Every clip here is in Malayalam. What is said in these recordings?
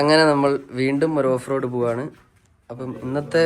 അങ്ങനെ നമ്മൾ വീണ്ടും ഒരു ഓഫ് റോഡ് പോവാണ്. അപ്പം ഇന്നത്തെ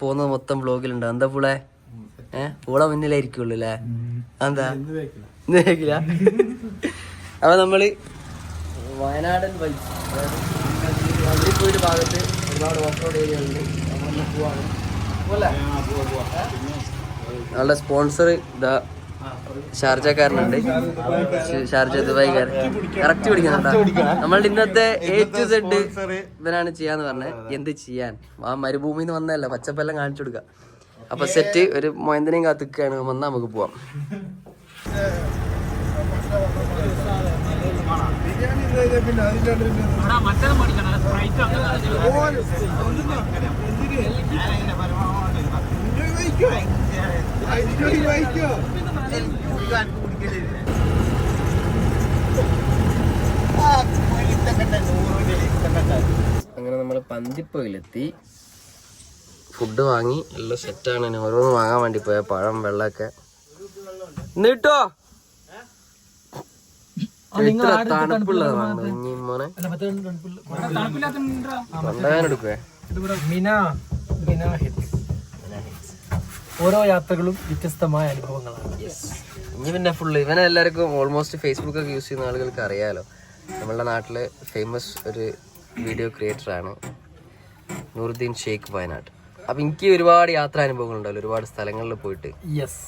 പോകുന്നത് മൊത്തം ബ്ലോഗിലുണ്ട് എന്താ പൂളെ? ഏഹ് പൂള മുന്നിലായിരിക്കുള്ളൂ അല്ലേ? എന്താ ഇന്ന് കേക്കില്ല. അപ്പൊ നമ്മൾ വയനാടൻ ബൈക്ക് വള്ളിപ്പൂര് ഭാഗത്ത് ഒരുപാട് ഓഫ് റോഡ് ഏരിയ ഉണ്ട് നമ്മൾ പോവാണ്. നമ്മളുടെ സ്പോൺസർ ഇതാ ഷാർജക്കാരനുണ്ട്. Sharjah ദുബായിക്കാരൻ correct പിടിക്കുന്നുണ്ടോ? നമ്മളുടെ ഇന്നത്തെ എ ടു സെഡ് ഇവനാണ് ചെയ്യാന്ന് പറഞ്ഞത് എന്ത് ചെയ്യാൻ? ആ മരുഭൂമിന്ന് വന്നതല്ല പച്ചപ്പെല്ലാം കാണിച്ചു കൊടുക്കുക അപ്പൊ സെറ്റ് ഒരു മൊയന്തനെയും കാത്തിക്കാണ്. വന്നാൽ നമുക്ക് പോവാം. അങ്ങനെ നമ്മൾ പന്തിപ്പോയിലെത്തി ഫുഡ് വാങ്ങി എല്ലാം സെറ്റാണ് ഇനി ഓരോന്ന് വാങ്ങാൻ വേണ്ടി പോയ പഴം വെള്ളമൊക്കെ. നീട്ടോ ഇത്ര തണുപ്പുള്ളത് വാങ്ങുന്നത് ഇനി മോനെ. കൊണ്ടുപോകാൻ എടുക്കുവേ? മിന മിന ഹിൽസ് ഓരോ യാത്രകളും വ്യത്യസ്തമായ അനുഭവങ്ങളാണ്. ഇനി പിന്നെ ഫുള്ള് ഇവനെ എല്ലാവർക്കും ഓൾമോസ്റ്റ് ഫേസ്ബുക്ക് ഒക്കെ യൂസ് ചെയ്യുന്ന ആളുകൾക്ക് അറിയാലോ. നമ്മളുടെ നാട്ടിലെ ഫേമസ് ഒരു വീഡിയോ ക്രിയേറ്റർ ആണ് നൂറുദ്ദീൻ ഷെയ്ഖ് വയനാട്. അപ്പൊ എനിക്ക് ഒരുപാട് യാത്രാ അനുഭവങ്ങൾ ഉണ്ടല്ലോ ഒരുപാട് സ്ഥലങ്ങളിൽ പോയിട്ട്. യെസ്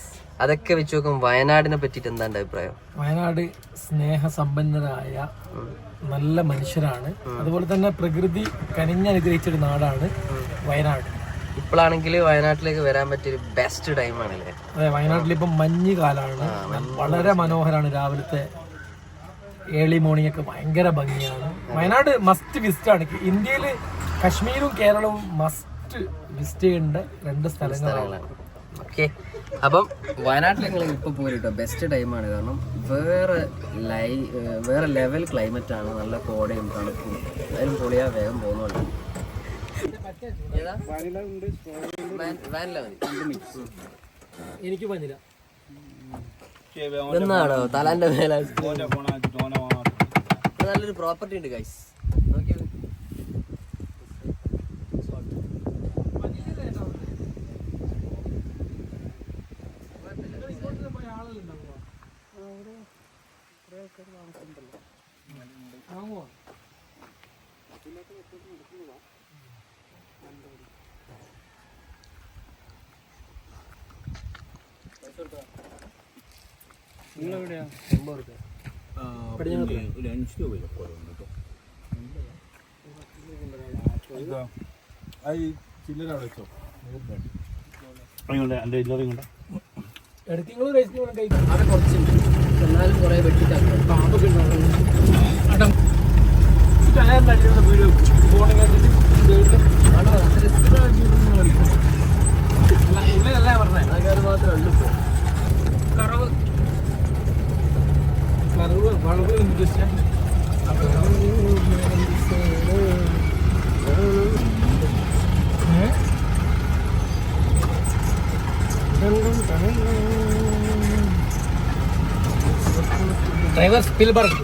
അതൊക്കെ വെച്ച് നോക്കും വയനാടിനെ പറ്റിയിട്ട് എന്താ എന്റെ അഭിപ്രായം? വയനാട് സ്നേഹസമ്പന്നരായ നല്ല മനുഷ്യരാണ്. അതുപോലെ തന്നെ പ്രകൃതി കനിഞ്ഞനുഗ്രഹിച്ചൊരു നാടാണ് വയനാട്. ഇപ്പോഴാണെങ്കിൽ വയനാട്ടിലേക്ക് വരാൻ പറ്റിയൊരു ബെസ്റ്റ് ടൈമാണല്ലേ അതെ വയനാട്ടിൽ ഇപ്പം മഞ്ഞ് കാലമാണ് വളരെ മനോഹരമാണ് രാവിലത്തെ ഏർലി മോർണിംഗ് ഒക്കെ ഭയങ്കര ഭംഗിയാണ്. വയനാട് മസ്റ്റ് വിസിറ്റ് ആണ്. ഇന്ത്യയിൽ കശ്മീരും കേരളവും മസ്റ്റ് വിസിറ്റ് ചെയ്യേണ്ട രണ്ട് സ്ഥലങ്ങളാണ്. ഓക്കെ അപ്പം വയനാട്ടിൽ നിങ്ങൾ ഇപ്പോൾ പോയി കേട്ടോ. ബെസ്റ്റ് ടൈമാണ് കാരണം വേറെ ലൈ വേറെ ലെവൽ ക്ലൈമറ്റ് ആണ്. നല്ല കോടയും തണുപ്പും. എന്തായാലും പൊളിയാ വേഗം പോകുന്നുണ്ട് എനിക്ക് പറഞ്ഞില്ല ഇതെന്നാണോ തലാന്റെ മേല. നല്ലൊരു പ്രോപ്പർട്ടി ഉണ്ട് ഗൈസ് അവിടെ കുറച്ചുണ്ട്. എന്നാലും കുറേ വെട്ടിട്ടാണ് പാമ്പൊക്കെ ഉണ്ടാവും ഫോണിൽ ഉള്ളിലല്ല പറഞ്ഞേ ആൾക്കാർ മാത്രമേ ഉള്ളൂ കറവ് കറവ് വളവ് ഉദ്ദേശിച്ച ഡ്രൈവർ സ്പിൽബർഗ്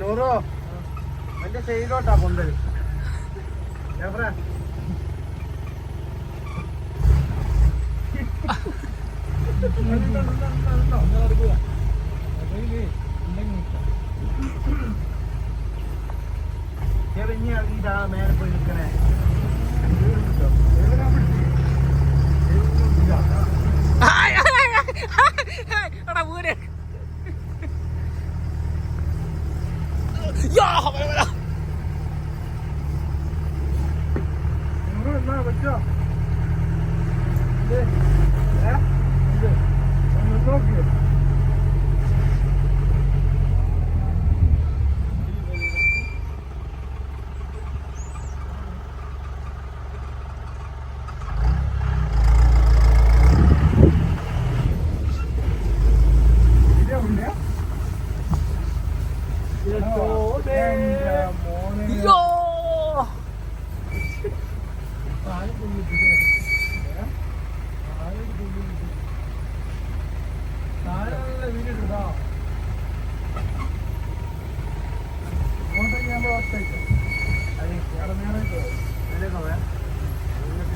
നൂറോ? എന്റെ സൈഡിലോട്ടാ കൊണ്ടത് എവിടെ ചെറിഞ്ഞ ഇതാ മേലെ പോയി നിൽക്കണേ. എന്നാ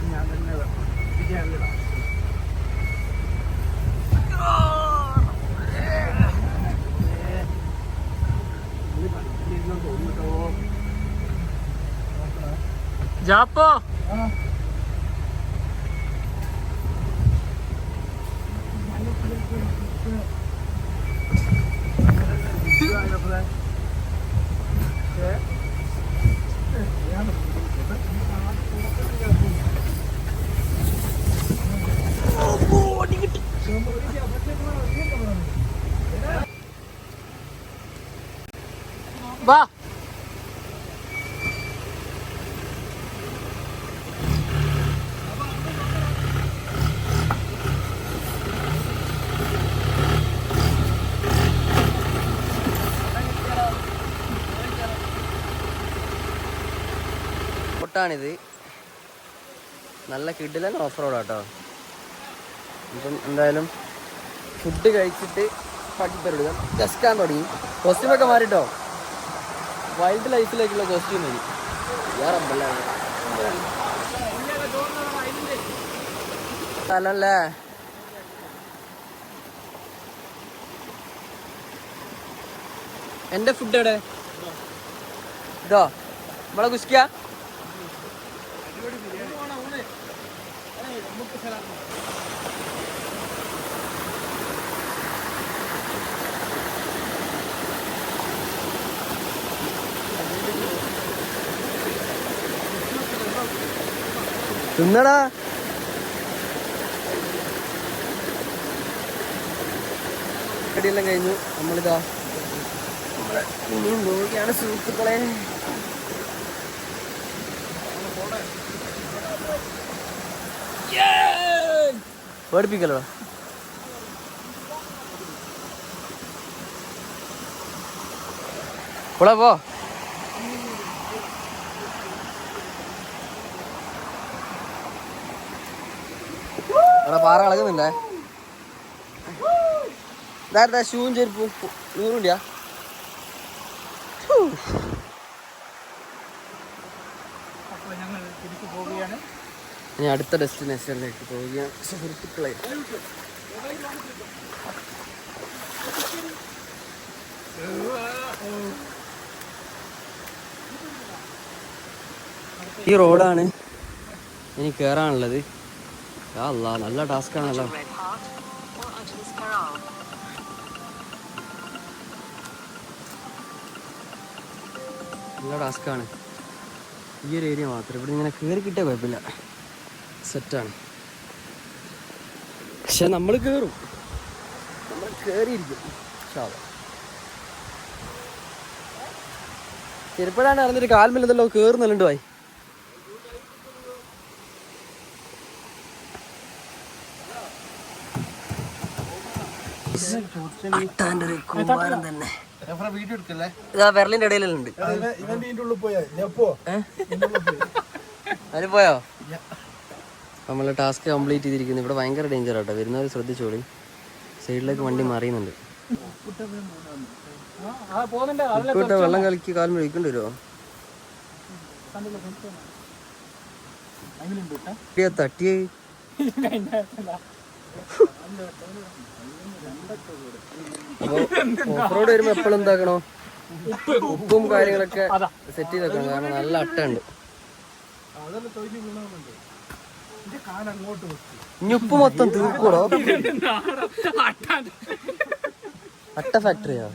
ഞാൻ തന്നെ വിജയം ജാപ്പോ വാ. ബോട്ടാണിത്. നല്ല കിഡിലൻ ഓഫ് റോഡ് കേട്ടോ ഇപ്പം എന്തായാലും ഫുഡ് കഴിച്ചിട്ട് പഠിപ്പരുടുക ജസ്റ്റാൻ തുടങ്ങി. കോസ്റ്റ്യൂമൊക്കെ മാറിട്ടോ. വൈൽഡ് ലൈഫിലേക്കുള്ള കോസ്റ്റ്യൂം മതി വേറെ സ്ഥലല്ലേ? എന്റെ ഫുഡ് എവിടെ? ഇതോ. നമ്മളെ കുസ്കിയ തിന്നടാ. കടിയെല്ലാം കഴിഞ്ഞു. നമ്മളിതാ നമ്മളെ ഇനിയും പോവുകയാണ് സുഹൃത്തുക്കളെ. പേടിപ്പിക്കല്ലോ കൂടെ പോ. പാറ കളകുന്നുണ്ടേ നേരത്തെ ഷൂവും ചെരുപ്പും. നൂറുണ്ടിയാ അപ്പോൾ ഞങ്ങൾ തിരിച്ചു പോവുകയാണ് ഇനി അടുത്ത ഡെസ്റ്റിനേഷനിലേക്ക് പോവുകയാണ് സുഹൃത്തുക്കളെ ഈ റോഡാണ്. ഇനി കയറാനുള്ളത് അല്ല അല്ലാ നല്ല ടാസ്ക് ആണല്ലോ. നല്ല ടാസ്ക് ആണ്. ഈ ഒരു ഏരിയ മാത്രം. ഇവിടെ ഇങ്ങനെ കയറി കിട്ടിയ കുഴപ്പമില്ല. സെറ്റാണ്. പക്ഷെ നമ്മൾ കയറും നമ്മൾ കയറിയിരിക്കും ചെരുപ്പഴാണ് അറിഞ്ഞിട്ട് കാൽമില്ലെന്നല്ലോ കയറുന്നല്ലോ ആയി വിരലിന്റെ ഇടയിലുണ്ട് പോയോ? നമ്മൾ ടാസ്ക് കംപ്ലീറ്റ് ചെയ്തിരിക്കുന്നു. ഇവിടെ ഭയങ്കര ഡേഞ്ചർ ആട്ടോ. വരുന്നവർ ശ്രദ്ധിച്ചോളി. സൈഡിലേക്ക് വണ്ടി മറിയുന്നുണ്ട്. ഉപ്പിട്ട വെള്ളം കളിക്ക് കാലം ഒഴിക്കേണ്ടി വരുമോ തട്ടിയേ. ഓഫ് വരുമ്പോ എപ്പോഴും എന്താക്കണോ? ഉപ്പും കാര്യങ്ങളൊക്കെ സെറ്റ് ചെയ്തേക്കണം കാരണം നല്ല അട്ടുണ്ട് ഇനി ഉപ്പ് മൊത്തം തീർക്കൂടോ? അട്ട ഫാക്ടറിയാ?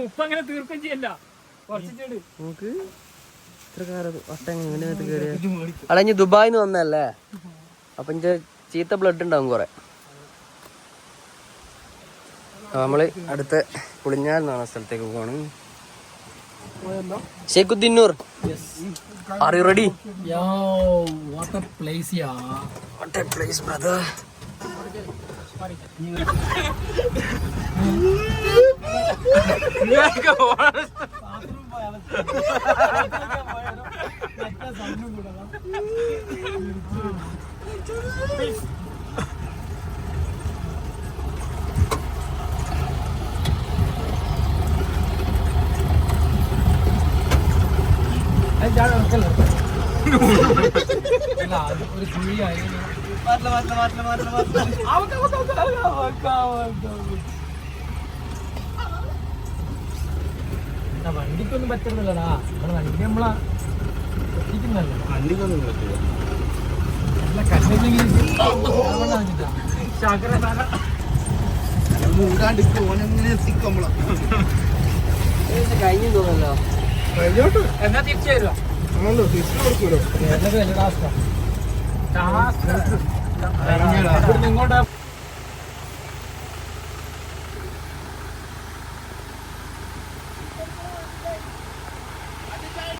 ഉപ്പ് അങ്ങനെ തീർക്കും ചെയ്യല്ല കുറച്ചിട്ട് നമുക്ക് ഇത്ര കാലം അട്ട കയറിയ? അല്ല ഇനി ദുബായിന്ന് വന്നല്ലേ അപ്പൊ ഇന്റെ ചീത്ത ബ്ലഡ് ഉണ്ടാവും കൊറേ. നമ്മൾ അടുത്ത പുളിഞ്ഞാൽ എന്നാണ് സ്ഥലത്തേക്ക് പോവാണ്. ഷെയ്ഖുദ്ദീന്നൂർ are you ready yo what a place ya what a place brother അല്ല അത് ഒരു കുഴിയായി വണ്ടിക്കൊന്നും പറ്റുന്നില്ലടാ നമ്മളെ വണ്ടി നമ്മളാ എത്തിക്കുന്നല്ലോ വണ്ടിക്കൊന്നും പറ്റില്ല നല്ല മൂടാണ്ട് ഓനെങ്ങനെ എത്തിക്കും നമ്മളെ കഴിഞ്ഞു തോന്നല്ലോ കഴിഞ്ഞോട്ട്? എന്നാ തിരിച്ചു തരുക ആണല്ലോ തിരിച്ചു കൊടുക്കൂലോ ടാസ്ക് ടാസ്ക് ഇങ്ങോട്ടാ